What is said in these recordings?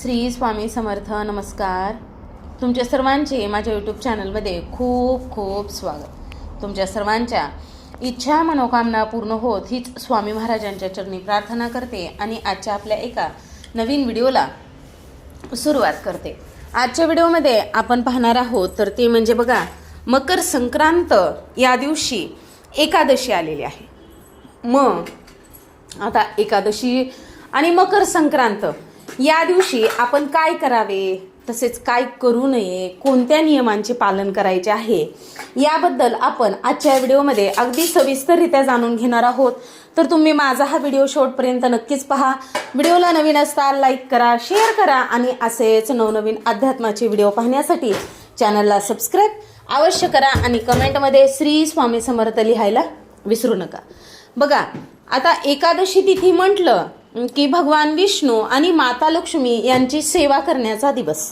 श्री स्वामी समर्थ नमस्कार. तुमच्या सर्वांचे माझ्या यूट्यूब चॅनलमध्ये खूप खूप स्वागत. तुमच्या सर्वांच्या इच्छा मनोकामना पूर्ण होत हीच स्वामी महाराजांच्या चरणी प्रार्थना करते आणि आजच्या आपल्या एका नवीन व्हिडिओला सुरुवात करते. आजच्या व्हिडिओमध्ये आपण पाहणार आहोत तर ते म्हणजे बघा मकर संक्रांत या दिवशी एकादशी आलेली आहे. मग आता एकादशी आणि मकर संक्रांत या दिवशी आपण काय करावे? तसेच काय करू नये? कोणत्या नियमांचे पालन करायचे आहे? याबद्दल आपण आजच्या व्हिडिओमध्ये अगदी सविस्तररित्या जाणून घेणार आहोत. तर तुम्ही माझा हा व्हिडिओ शेवटपर्यंत नक्कीच पहा. व्हिडिओला नवीन असता लाईक करा शेअर करा आणि असेच नवनवीन अध्यात्माचे व्हिडिओ पाहण्यासाठी चॅनलला सबस्क्राईब अवश्य करा आणि कमेंटमध्ये श्री स्वामी समर्थ लिहायला विसरू नका. बघा आता एकादशी तिथी म्हटलं की भगवान विष्णू आणि माता लक्ष्मी यांची सेवा करण्याचा दिवस.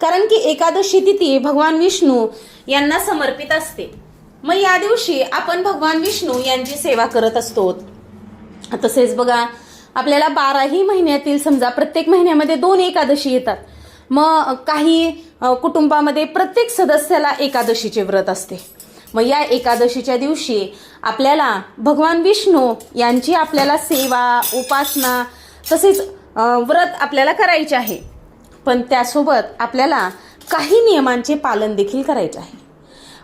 कारण की एकादशी तिथी भगवान विष्णू यांना समर्पित असते. मग या दिवशी आपण भगवान विष्णू यांची सेवा करत असतो. तसेच बघा आपल्याला बाराही महिन्यातील समजा प्रत्येक महिन्यामध्ये दोन एकादशी येतात. मग काही कुटुंबामध्ये प्रत्येक सदस्याला एकादशीचे व्रत असते. मग या एकादशीच्या दिवशी आपल्याला भगवान विष्णू यांची आपल्याला सेवा उपासना तसेच व्रत आपल्याला करायचे आहे. पण त्यासोबत आपल्याला काही नियमांचे पालन देखील करायचे आहे.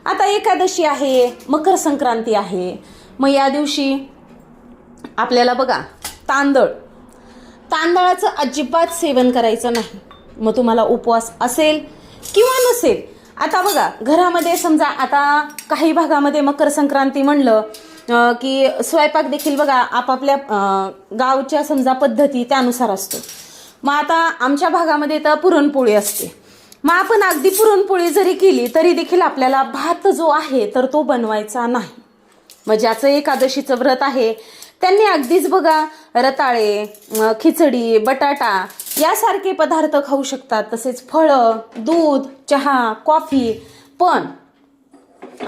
आता एकादशी आहे मकर संक्रांती आहे. मग या दिवशी आपल्याला बघा तांदळ. तांदळाचं अजिबात सेवन करायचं नाही. मग तुम्हाला उपवास असेल किंवा नसेल आता बघा घरामध्ये समजा आता काही भागामध्ये मकर संक्रांती म्हणलं की स्वयंपाक देखील बघा आपापल्या गावच्या समजा पद्धती त्यानुसार असतो. मग आता आमच्या भागामध्ये तर पुरणपोळी असते. मग आपण अगदी पुरणपोळी जरी केली तरी देखील आपल्याला भात जो आहे तर तो बनवायचा नाही. मग ज्याचं एकादशीचं व्रत आहे त्यांनी अगदीच बघा रताळे खिचडी बटाटा यासारखे पदार्थ खाऊ शकतात तसेच फळं दूध चहा कॉफी. पण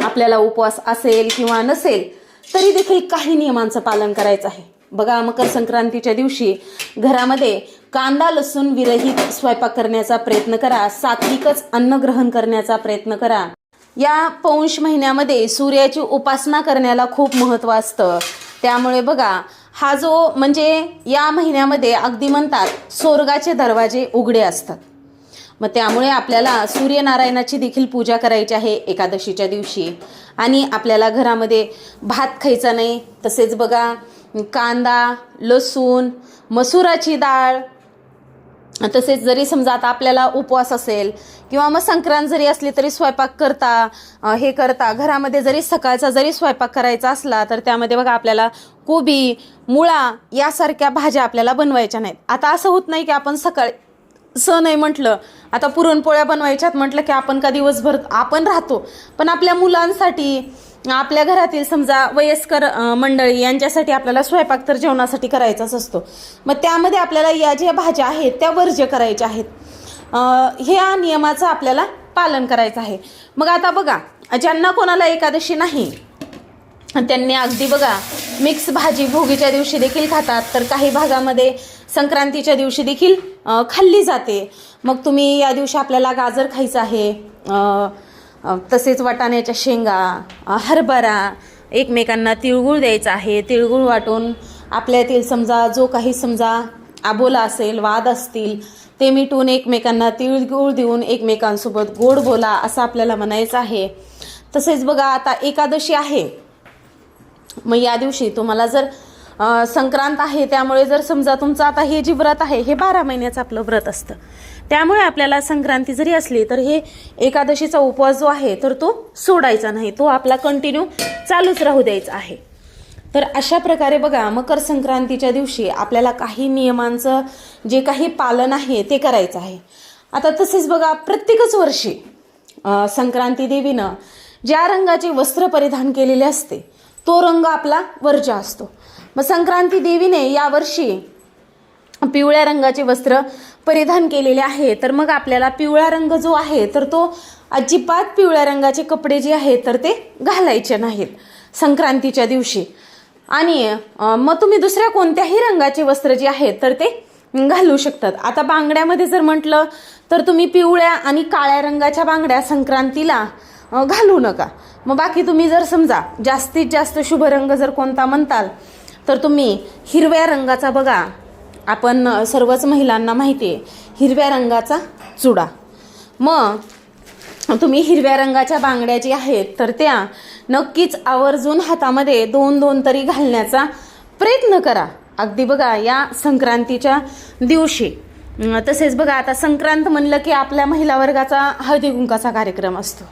आपल्याला उपवास असेल किंवा नसेल तरी देखील काही नियमांचं पालन करायचं आहे. बघा मकर संक्रांतीच्या दिवशी घरामध्ये कांदा लसूण विरहित स्वयंपाक करण्याचा प्रयत्न करा. सात्विकच अन्न ग्रहण करण्याचा प्रयत्न करा. या पौष महिन्यामध्ये सूर्याची उपासना करण्याला खूप महत्त्व असतं. त्यामुळे बघा हा जो म्हणजे या महिन्यामध्ये अगदी म्हणतात स्वर्गाचे दरवाजे उघडे असतात. मग त्यामुळे आपल्याला सूर्यनारायणाची देखील पूजा करायची आहे एकादशीच्या दिवशी. आणि आपल्याला घरामध्ये भात खायचा नाही तसेच बघा कांदा लसूण मसुराची डाळ तसेच जरी समजा आता आपल्याला उपवास असेल किंवा मग संक्रांत जरी असली तरी स्वयंपाक करता हे करता. घरामध्ये जरी सकाळचा जरी स्वयंपाक करायचा असला तर त्यामध्ये बघा आपल्याला कोबी मुळा यासारख्या भाज्या आपल्याला बनवायच्या नाहीत. आता असं होत नाही की आपण सकाळी सण आहे म्हटलं. आता पुरणपोळ्या बनवायच्यात म्हटलं की आपण का दिवसभर आपण राहतो. पण आपल्या मुलांसाठी आपल्या घरातील समजा वयस्कर मंडळी यांच्यासाठी आपल्याला स्वयंपाक तर जेवणासाठी करायचाच असतो. मग त्यामध्ये आपल्याला या ज्या भाज्या आहेत त्या वर्ज्य करायच्या आहेत. ह्या नियमाचं आपल्याला पालन करायचं आहे. मग आता बघा ज्यांना कोणाला एकादशी नाही त्यांनी अगदी बघा मिक्स भाजी भोगीच्या दिवशी देखील खातात तर काही भागामध्ये संक्रांतीच्या दिवशी देखील खाल्ली जाते. मग तुम्ही या दिवशी आपल्याला गाजर खायचं आहे तसेच वाटाण्याच्या शेंगा हरभरा एकमेकांना तिळगुळ द्यायचा आहे. तिळगुळ वाटून आपल्यातील समजा जो काही समजा आबोला असेल वाद असतील ते मिटून एकमेकांना तिळगुळ देऊन एकमेकांसोबत गोड बोला असं आपल्याला म्हणायचं आहे. तसेच बघा आता एकादशी आहे. मग या दिवशी तुम्हाला जर संक्रांत आहे त्यामुळे जर समजा तुमचं आता हे जे व्रत आहे हे बारा महिन्याचं आपलं व्रत असतं. त्यामुळे आपल्याला संक्रांती जरी असली तर हे एकादशीचा उपवास जो आहे तर तो सोडायचा नाही. तो आपला कंटिन्यू चालूच राहू द्यायचा आहे. तर अशा प्रकारे बघा मकर संक्रांतीच्या दिवशी आपल्याला काही नियमांचं जे काही पालन आहे ते करायचं आहे. आता तसेच बघा प्रत्येकच वर्षी संक्रांती देवीनं ज्या रंगाचे वस्त्र परिधान केलेले असते तो रंग आपला वर्जा असतो. मग संक्रांती देवीने यावर्षी पिवळ्या रंगाचे वस्त्र परिधान केलेले आहे. तर मग आपल्याला पिवळा रंग जो आहे तर तो अजिबात पिवळ्या रंगाचे कपडे जे आहेत तर ते घालायचे नाहीत संक्रांतीच्या दिवशी. आणि मग तुम्ही दुसऱ्या कोणत्याही रंगाचे वस्त्र जे आहेत तर ते घालू शकतात. आता बांगड्यामध्ये जर म्हटलं तर तुम्ही पिवळ्या आणि काळ्या रंगाच्या बांगड्या संक्रांतीला घालू नका. मग बाकी तुम्ही जर समजा जास्तीत जास्त शुभ रंग जर कोणता म्हणताल तर तुम्ही हिरव्या रंगाचा बघा. आपण सर्वच महिलांना माहिती आहे हिरव्या रंगाचा चुडा. मग तुम्ही हिरव्या रंगाच्या बांगड्या ज्या आहेत तर त्या नक्कीच आवर्जून हातामध्ये दोन दोन तरी घालण्याचा प्रयत्न करा. अगदी बघा या संक्रांतीच्या दिवशी. तसेच बघा आता संक्रांत म्हणलं की आपल्या महिला वर्गाचा हळदी कुंकाचा कार्यक्रम असतो.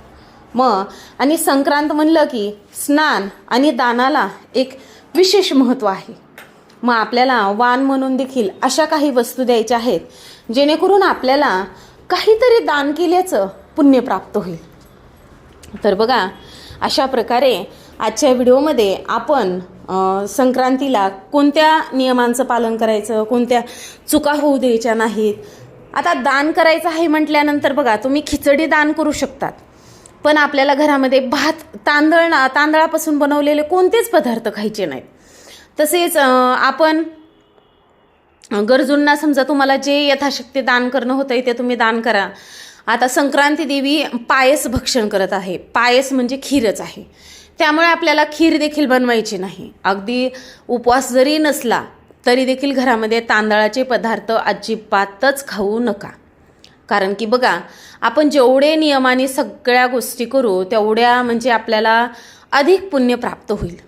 मग आणि संक्रांत म्हणलं की स्नान आणि दानाला एक विशेष महत्त्व आहे. मग आपल्याला वाण म्हणून देखील अशा काही वस्तू द्यायच्या आहेत जेणेकरून आपल्याला काहीतरी दान केल्याचं पुण्य प्राप्त होईल. तर बघा अशा प्रकारे आजच्या व्हिडिओमध्ये आपण संक्रांतीला कोणत्या नियमांचं पालन करायचं कोणत्या चुका होऊ द्यायच्या नाहीत? आता दान करायचं आहे म्हटल्यानंतर बघा तुम्ही खिचडी दान करू शकतात. पण आपल्याला घरामध्ये भात तांदळ तांदळापासून बनवलेले कोणतेच पदार्थ खायचे नाहीत. तसेच आपण गरजूंना समजा तुम्हाला जे यथाशक्ती दान करणं होतं आहे ते तुम्ही दान करा. आता संक्रांती देवी पायस भक्षण करत आहे. पायस म्हणजे खीरच आहे. त्यामुळे आपल्याला खीर देखील बनवायची नाही. अगदी उपवास जरी नसला तरी देखील घरामध्ये तांदळाचे पदार्थ अजिबातच खाऊ नका. कारण की बघा आपण जेवढे नियमाने सगळ्या गोष्टी करू तेवढ्या म्हणजे आपल्याला अधिक पुण्य प्राप्त होईल.